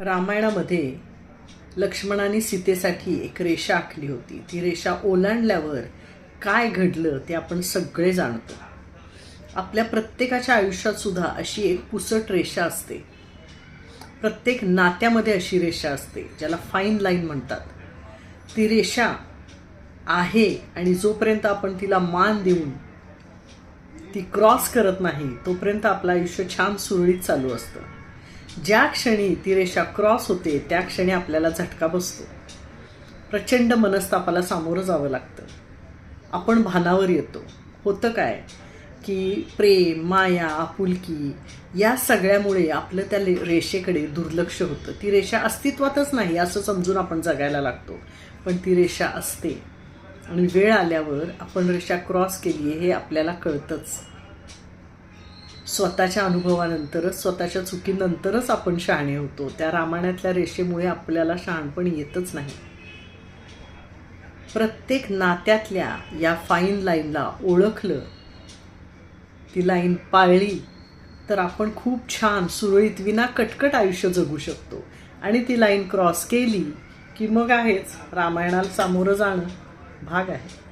रामायणामध्ये लक्ष्मणाने सीतेसाठी एक रेषा आखली होती. ती रेषा ओलांडल्यावर काय घडलं ते आपण सगळे जाणतो. आपल्या प्रत्येकाच्या आयुष्यात सुद्धा अशी एक पुसट रेषा असते. प्रत्येक नात्यामध्ये अशी रेषा असते ज्याला फाईन लाईन म्हणतात. ती रेषा आहे आणि जोपर्यंत आपण तिला मान देऊन ती क्रॉस करत नाही तोपर्यंत आपलं आयुष्य छान सुरळीत चालू असतं. ज्या क्षणी ती रेषा क्रॉस होते त्या क्षणी आपल्याला झटका बसतो. प्रचंड मनस्तापाला सामोरं जावं लागतं. आपण भानावर येतो. होतं काय? की प्रेम माया आपुलकी या सगळ्यामुळे आपलं त्या रेषेकडे दुर्लक्ष होतं. ती रेषा अस्तित्वातच नाही असं समजून आपण जगायला लागतो. पण ती रेषा असते. आणि वेळ आल्यावर आपण रेषा क्रॉस केली आहे हे आपल्याला कळतंच. स्वतःच्या अनुभवानंतरच स्वतःच्या चुकीनंतरच आपण शहाणे होतो. त्या रामायणातल्या रेषेमुळे आपल्याला शहाणपण येतच नाही. प्रत्येक नात्यातल्या या फाईन लाईनला ओळखलं ती लाईन पाळली तर आपण खूप छान सुरळीत विना कटकट आयुष्य जगू शकतो. आणि ती लाईन क्रॉस केली की मग आहेच. रामायणाला सामोरं जाणं भाग आहे.